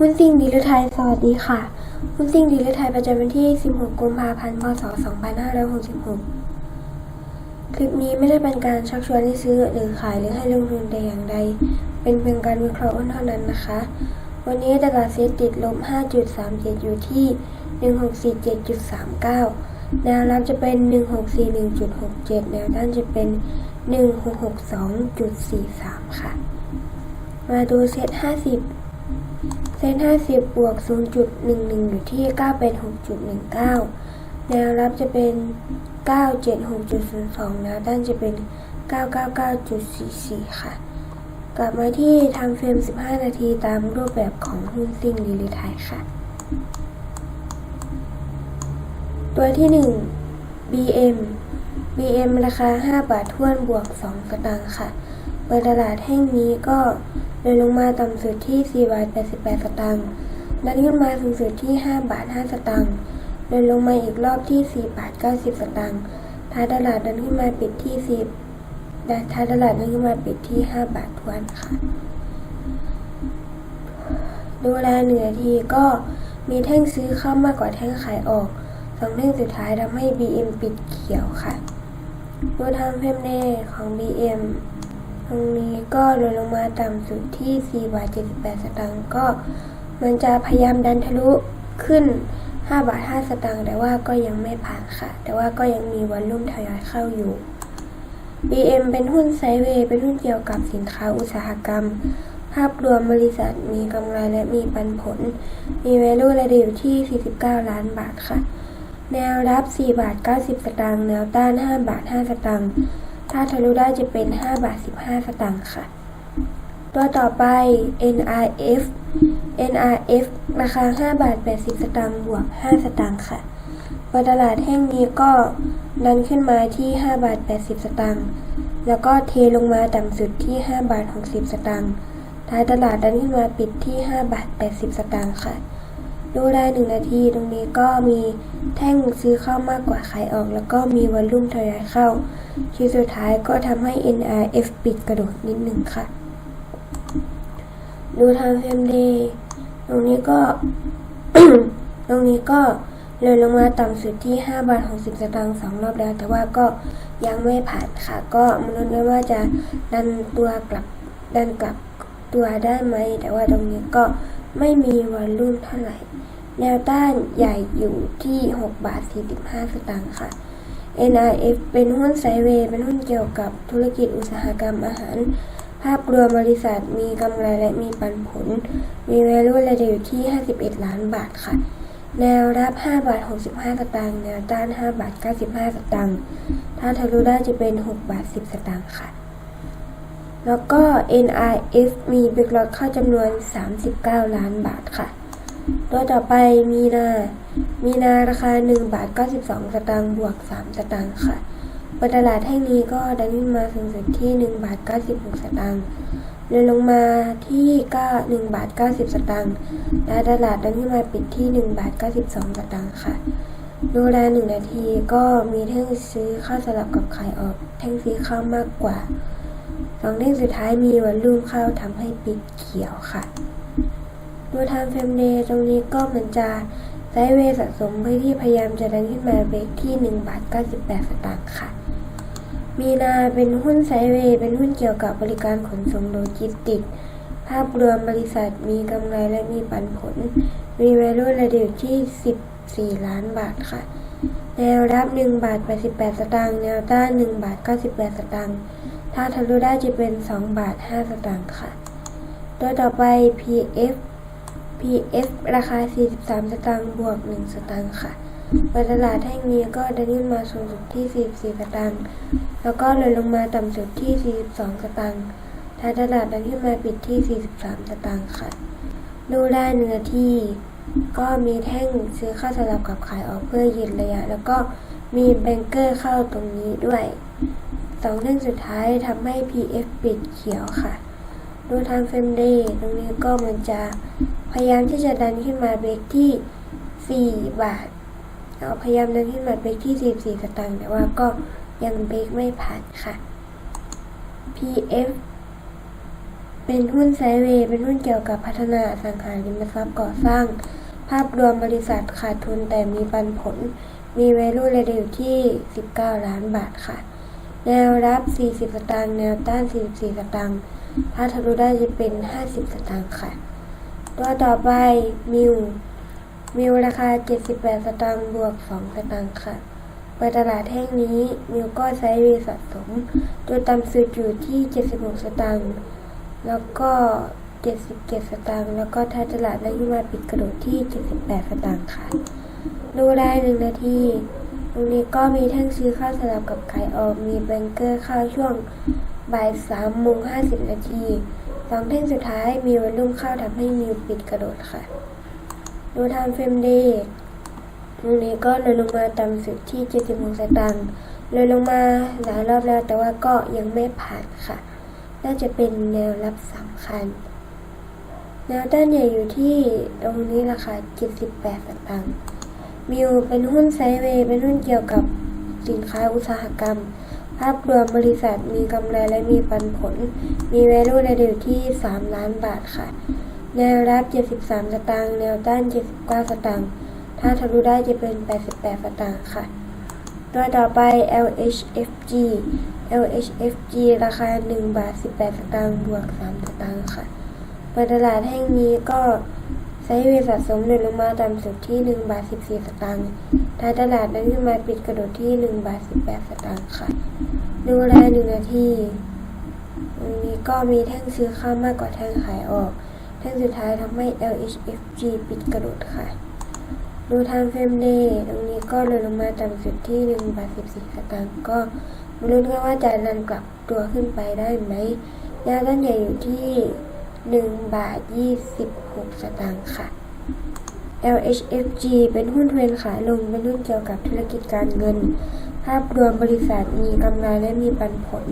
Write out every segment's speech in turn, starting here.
หุ้นซิ่งดีลไทยสวัสดีค่ะ หุ้นซิ่งดีลไทยประจำวันที่ 16 กุมภาพันธ์ พศ 2566 คลิปนี้ไม่ได้เป็นการชักชวนให้ซื้อหรือขายหรือให้ลงทุนแต่อย่างใด เป็นเพียงการวิเคราะห์หุ้นเท่านั้นนะคะ วันนี้ตลาดเซ็ตติดลบ 5.37 อยู่ที่ 1647.39 แนวรับจะเป็น 1641.67 แนวต้านจะเป็น 1662.43 ค่ะ มาดูเซ็ต50 เซ็น50 บวก 0.11 อยู่ที่986.19 แนวรับจะเป็น 976.02 แนวต้านจะเป็น 999.44 ค่ะ กลับมาที่ทำเฟรม 15 นาทีตามรูปแบบของหุ้นซิ่งลีลิไทยค่ะ ตัวที่ 1 BM BM ราคา 5 บาททวนบวก 2 สตางค์ค่ะ เปิดตลาดแห่งนี้ก็เลยลงมาต่ำสุดที่ 4 บาท 88 สตางค์ดันขึ้นมาสูงสุดที่ 5 บาท 5 สตางค์เลยลงมาอีกรอบที่ 4 บาท 90 สตางค์ท้ายตลาดดันขึ้นมาปิดที่ 10และท้ายตลาดดันขึ้นมาปิดที่ 5 บาททวนค่ะ ดูแลเหนือทีก็มีแท่งซื้อเข้ามากกว่าแท่งขายออกสองแท่งสุดท้ายทำให้ BM ปิดเขียวค่ะดูทำเฟมเน่ของ BM ตรงนี้ก็ลดลงมาต่ำสุดที่ 4 บาท 78 สตางค์ก็ มันจะพยายามดันทะลุขึ้น 5 บาท 5 สตางค์แต่ว่าก็ยังไม่ผ่านค่ะ แต่ว่าก็ยังมีวันรุ่มทยอยเข้าอยู่ BM เป็นหุ้นไซเวย์เป็นหุ้นเกี่ยวกับสินค้าอุตสาหกรรม ภาพรวมบริษัทมีกำไรและมีปันผล มี value ระดับอยู่ที่ 49 ล้านบาทค่ะ แนวรับ 4 บาท 90 สตางค์แนวต้าน 5 บาท 5 สตางค์ ถ้าทะลุได้จะเป็น 5 บาท 15 สตางค์ค่ะ ตัวต่อไป NRF NRF ราคา 5 บาท 80 สตางค์บวก 5 สตางค์ค่ะเปิดตลาดแห่งนี้ก็ดันขึ้นมาที่ 5 บาท 80 สตางค์แล้วก็เทลงมาต่ำสุดที่ 5 บาท 60 สตางค์ท้ายตลาดดันขึ้นมาปิดที่ 5 บาท 80 สตางค์ค่ะ ดูได้หนึ่งนาทีตรงนี้ก็มีแท่งซื้อเข้ามากกว่าขายออก แล้วก็มีวอลลุ่มทยอยเข้าที่สุดท้ายก็ทำให้ NRF ปิดกระโดดนิดหนึ่งค่ะ ดูทางเฟรมเดย์ตรงนี้ก็ตรงนี้ก็เลยลงมาต่ำสุดที่5บาท60สตางค์สองรอบแล้ว แต่ว่าก็ยังไม่ผ่านค่ะ ก็มนุษย์ว่าจะดันตัวกลับดันกลับตัวได้ไหม แต่ว่าตรงนี้ก็ไม่มีวอลลุ่มเท่าไหร่ แนวต้านใหญ่อยู่ที่ 6 บาท 45 สตางค์ค่ะ NRF เป็นหุ้นไซเวย์เป็นหุ้นเกี่ยวกับธุรกิจอุตสาหกรรมอาหาร ภาพรวมบริษัทมีกำไรและมีปันผล มี value ระดับอยู่ที่ 51 ล้านบาทค่ะ แนวรับ 5 บาท 65 สตางค์ แนวต้าน 5 บาท 95 สตางค์ ถ้าทะลุได้จะเป็น 6 บาท 10 สตางค์ค่ะ แล้วก็ NRF มีเบกลอดเข้าจำนวน 39 ล้านบาทค่ะ ตัวต่อไปมีนา มีนาราคา1บาท92 สตางค์บวก 3 สตางค์ค่ะเปิดตลาดแห่งนี้ก็ดันขึ้นมาสูงสุดที่1บาท96 สตางค์เลยลงมาที่9 1บาท90 สตางค์และตลาดดันขึ้นมาปิดที่1บาท92 สตางค์ค่ะดูแลหนึ่งนาทีก็มีแท่งซื้อเข้าสลับกับขายออก แท่งซื้อเข้ามากกว่าสองแท่งสุดท้ายมีวันลุ่มเข้าทำให้ปิดเขียวค่ะ ดูทางเฟมเดย์ตรงนี้ก็เหมือนจะไซเวสะสมเพื่อที่พยายามจะดันขึ้นมาเบรกที่1บาท98 สตางค์ค่ะ มีนาเป็นหุ้นไซเวเป็นหุ้นเกี่ยวกับบริการขนส่งโลจิสติกส์ภาพรวมบริษัทมีกำไรและมีปันผล มี value ระดับที่ 14 ล้านบาทค่ะ แนวรับ 1 บาท 88 สตางค์ แนวต้าน 1 บาท 98 สตางค์ ถ้าทะลุได้จะเป็น 2 บาท 5 สตางค์ค่ะ ตัวต่อไป PF PF ราคา 43 สตางค์บวก 1 สตางค์ค่ะเปิดตลาดแท่งนี้ก็ดันขึ้นมาสูงสุดที่ 44 สตางค์ แล้วก็เลยลงมาต่ำสุดที่ 42 สตางค์ท้ายตลาดดันขึ้นมาปิดที่ 43 สตางค์ค่ะ ดูได้หนึ่งนาทีก็มีแท่งซื้อเข้าสลับกับขายออกเพื่อยืนระยะ แล้วก็มีแบงเกอร์เข้าตรงนี้ด้วย สองแท่งสุดท้ายทำให้ PF ปิดเขียวค่ะ ดูทางเฟรมเดย์ตรงนี้ก็มันจะพยายามที่จะดันขึ้นมาเบรกที่ 4 บาทเอาพยายามดันขึ้นมาเบรกที่ 44สตางค์แต่ว่าก็ยังเบรกไม่ผ่านค่ะ PF เป็นหุ้นไซเวย์เป็นหุ้นเกี่ยวกับพัฒนาสังหาริมทรัพย์ก่อสร้าง ภาพรวมบริษัทขาดทุนแต่มีปันผล มี value ระดับที่ 19 ล้านบาทค่ะ แนวรับ 40 สตางค์ แนวต้าน 44 สตางค์ ถ้าทะลุได้จะเป็น 50 สตางค์ค่ะ ตัวต่อไปมิว มิวราคา 78 สตางค์บวก 2 สตางค์ค่ะ เปิดตลาดแท่งนี้ มิวก็ไซด์เวย์สะสมโดยต่ำสุดอยู่ที่ 76 สตางค์ แล้วก็ 77 สตางค์ แล้วก็ท้ายตลาดได้ขึ้นมาปิดกระโดดที่ 78 สตางค์ค่ะ ดูได้หนึ่งนาทีตรงนี้ก็มีแท่งซื้อเข้าสลับกับขายออก มีแบงเกอร์เข้าช่วง บ่าย3โมง50นาทีสองแท่งสุดท้ายมีวอลลุ่มเข้าทำให้มิวปิดกระโดดค่ะดูทางเฟรมเดย์ตรงนี้ก็เลยลงมาต่ำสุดที่76สตางค์เลยลงมาหลายรอบแล้วแต่ว่าก็ยังไม่ผ่านค่ะ น่าจะเป็นแนวรับสำคัญ แนวต้านใหญ่อยู่ที่ตรงนี้ราคา78สตางค์มิวเป็นหุ้นไซเวย์เป็นหุ้นเกี่ยวกับสินค้าอุตสาหกรรม ภาพรวมบริษัทมีกำไรและมีปันผล มี value ระดับที่ 3 ล้านบาทค่ะ แนวรับ 73 สตางค์ แนวต้าน 79 สตางค์ ถ้าทะลุได้จะเป็น 88 สตางค์ค่ะ ตัวต่อไป LHFG LHFG ราคา 1 บาท 18 สตางค์ บวก 3 สตางค์ค่ะ เปิดตลาดแห่งนี้ก็ ไซด์เวย์สะสมเดินลงมาต่ำสุดที่1บาท14 สตางค์ท้ายตลาดนั้นขึ้นมาปิดกระโดดที่1บาท18 สตางค์ค่ะ ดูแล1นาทีตรงนี้ก็มีแท่งซื้อข้ามากกว่าแท่งขายออก แท่งสุดท้ายทำให้ LHFG ปิดกระโดดค่ะ ดูทางเฟรมเดย์ตรงนี้ก็เลยลงมาต่ำสุดที่1บาท14 สตางค์ก็มาลุ้นกันว่าจะดันกลับตัวขึ้นไปได้ไหมแนวต้านใหญ่อยู่ที่ 1 บาท 26 สตางค์ค่ะ LHFG เป็นหุ้นเทรนขาลง เป็นหุ้นเกี่ยวกับธุรกิจการเงิน ภาพรวมบริษัทมีกำไรและมีปันผล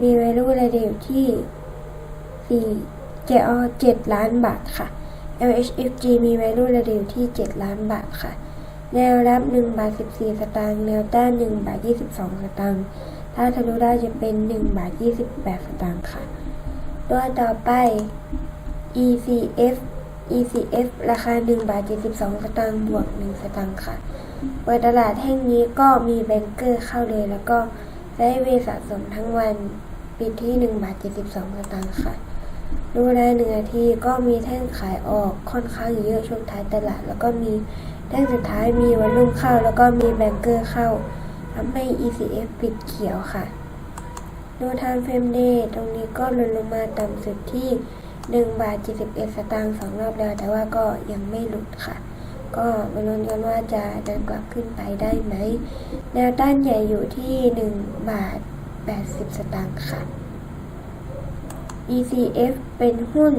มี value ระดับที่4เจอ7ล้านบาทค่ะ LHFG มี value ระดับที่ 7 ล้านบาทค่ะ แนวรับ 1 บาท 14 สตางค์ แนวต้าน 1 บาท 22 สตางค์ ถ้าทะลุได้จะเป็น 1 บาท 28 สตางค์ค่ะ ตัวต่อไป ECF ECF ราคา 1 บาท 72 สตางค์บวก 1 สตางค์ค่ะเปิดตลาดแห่งนี้ก็มีแบงเกอร์เข้าเลย แล้วก็ได้เวย์สะสมทั้งวันปิดที่ 1 บาท 72 สตางค์ค่ะ ดูได้หนึ่งนาทีก็มีแท่งขายออกค่อนข้างเยอะช่วงท้ายตลาด แล้วก็มีแท่งสุดท้ายมีวอลลุ่มเข้า แล้วก็มีแบงเกอร์เข้าทำให้ ECF ปิดเขียวค่ะ ดูทางเฟรมเดย์ตรงนี้ก็ลดลงมาต่ำสุดที่1บาท71 สตางค์สองรอบแล้ว แต่ว่าก็ยังไม่หลุดค่ะ ก็มาลุ้นกันว่าจะเดินกลับขึ้นไปได้ไหม แนวต้านใหญ่อยู่ที่ 1 บาท 80 สตางค์ค่ะ ECF เป็นหุ้น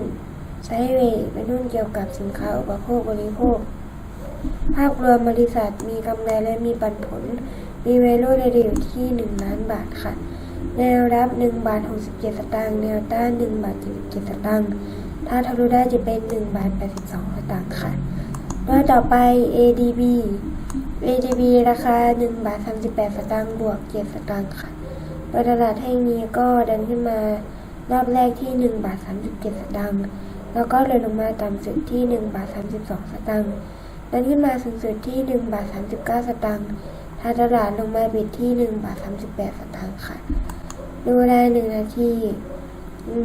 ไซเวย์เป็นหุ้นเกี่ยวกับสินค้าอุปโภคบริโภค ภาพรวมบริษัทมีกำไรและมีปันผล มีเวลูเดอยู่ที่ 1 ล้านบาทค่ะ แนวรับ1บาท67 สตางค์ แนวต้าน1บาท77 สตางค์ ถ้าทะลุได้จะเป็น1บาท82 สตางค์ค่ะตัวต่อไป ADB ADB ราคา1บาท38 สตางค์ บวก 7 สตางค์ค่ะเปิดตลาดแห่งนี้ก็ดันขึ้นมารอบแรกที่1บาท37 สตางค์ แล้วก็เลยลงมาต่ำสุดที่1บาท32 สตางค์ดันขึ้นมาสูงสุดที่1บาท39 สตางค์ ถ้าตลาดลงมาบิดที่1บาท38สตางค์ค่ะ ดูได้1นาที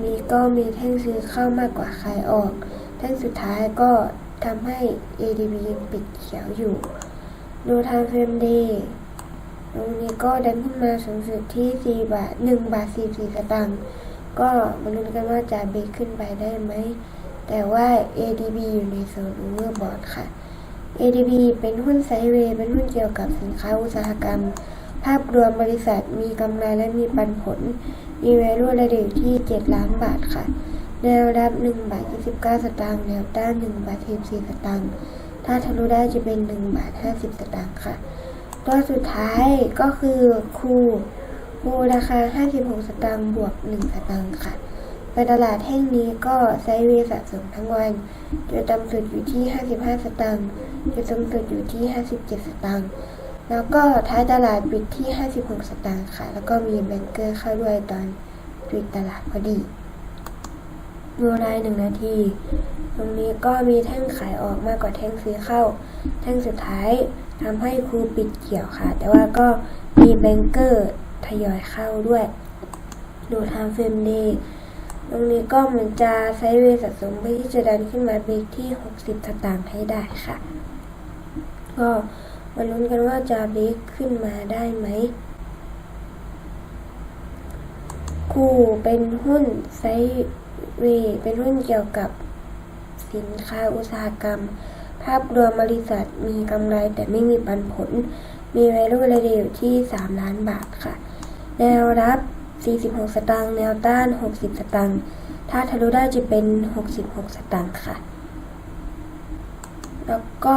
นี้ก็มีแท่งซื้อเข้ามากกว่าขายออก แท่งสุดท้ายก็ทำให้ ADB ยังปิดเขียวอยู่ ดูทางเฟรมเดย์ตรงนี้ก็ดันขึ้นมาสูงสุดที่ 4 บาท 1 บาท 44สตางค์ ก็มาลุ้นกันว่าจะเบรกขึ้นไปได้ไหม แต่ว่า ADB อยู่ในโซน overbought ค่ะ ADB เป็นหุ้นไซเวย์เป็นหุ้นเกี่ยวกับสินค้าอุตสาหกรรม ภาพรวมบริษัทมีกำไรและมีปันผล มี value ระดับที่ 7 ล้านบาทค่ะ แนวรับ 1 บาท 29 สตางค์ แนวต้าน 1 บาท14สตางค์ ถ้าทะลุได้จะเป็น 1 บาท 50 สตางค์ค่ะ ตัวสุดท้ายก็คือคูคูราคา 56 สตางค์ บวก 1 สตางค์ค่ะ ไปตลาดแห่งนี้ก็ไซเวย์สะสมทั้งวัน จุดต่ำสุดอยู่ที่ 55 สตางค์ จุดสูงสุดอยู่ที่ 57 สตางค์ แล้วก็ท้ายตลาดปิดที่ 56 สตางค์ค่ะ แล้วก็มีแบงเกอร์เข้าด้วยตอนปิดตลาดพอดีดูรายหนึ่งนาที ตรงนี้ก็มีแท่งขายออกมากกว่าแท่งซื้อเข้า แท่งสุดท้ายทำให้ครูปิดเกี่ยวค่ะ แต่ว่าก็มีแบงเกอร์ทยอยเข้าด้วย ดูทางเฟรมเดีต รงนี้ก็เหมือนจะไซด์เวย์สะสมเพื่อที่จะดันขึ้นมาเบรกที่ 60สตางค์ให้ได้ค่ะ ก็มาลุ้นกันว่าจะเบรกขึ้นมาได้ไหมคู่เป็นหุ้นไซด์เวเป็นหุ้นเกี่ยวกับสินค้าอุตสาหกรรม ภาพรวมบริษัทมีกำไรแต่ไม่มีปันผล มี value เลยอยู่ที่ 3 ล้านบาทค่ะแนวรับ 46 สตางค์ แนวต้าน 60 สตางค์ ถ้าทะลุได้จะเป็น 66 สตางค์ค่ะ แล้วก็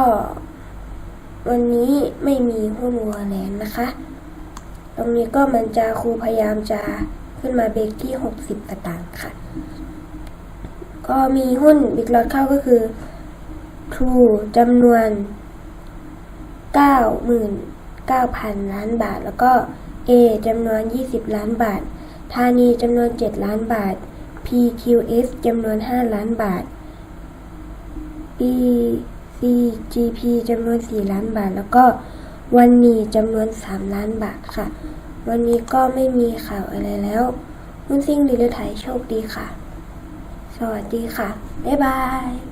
วันนี้ไม่มีหุ้นวัวแลนนะคะ ตรงนี้ก็มันจะครูพยายามจะขึ้นมาเบรกที่ 60 สตางค์ค่ะ ก็มีหุ้นบิ๊กลอตเข้าก็คือ True จำนวน 99,000 ล้านบาท แล้วก็ A จำนวน 20 ล้านบาท ธานีจำนวน 7 ล้านบาท PQS จำนวน 5 ล้านบาท ECGP จำนวน 4 ล้านบาท แล้วก็วันนี้จำนวน 3 ล้านบาทค่ะ วันนี้ก็ไม่มีข่าวอะไรแล้วหุ้นซิ่งดีหรือไทยโชคดีค่ะ สวัสดีค่ะ บ๊ายบาย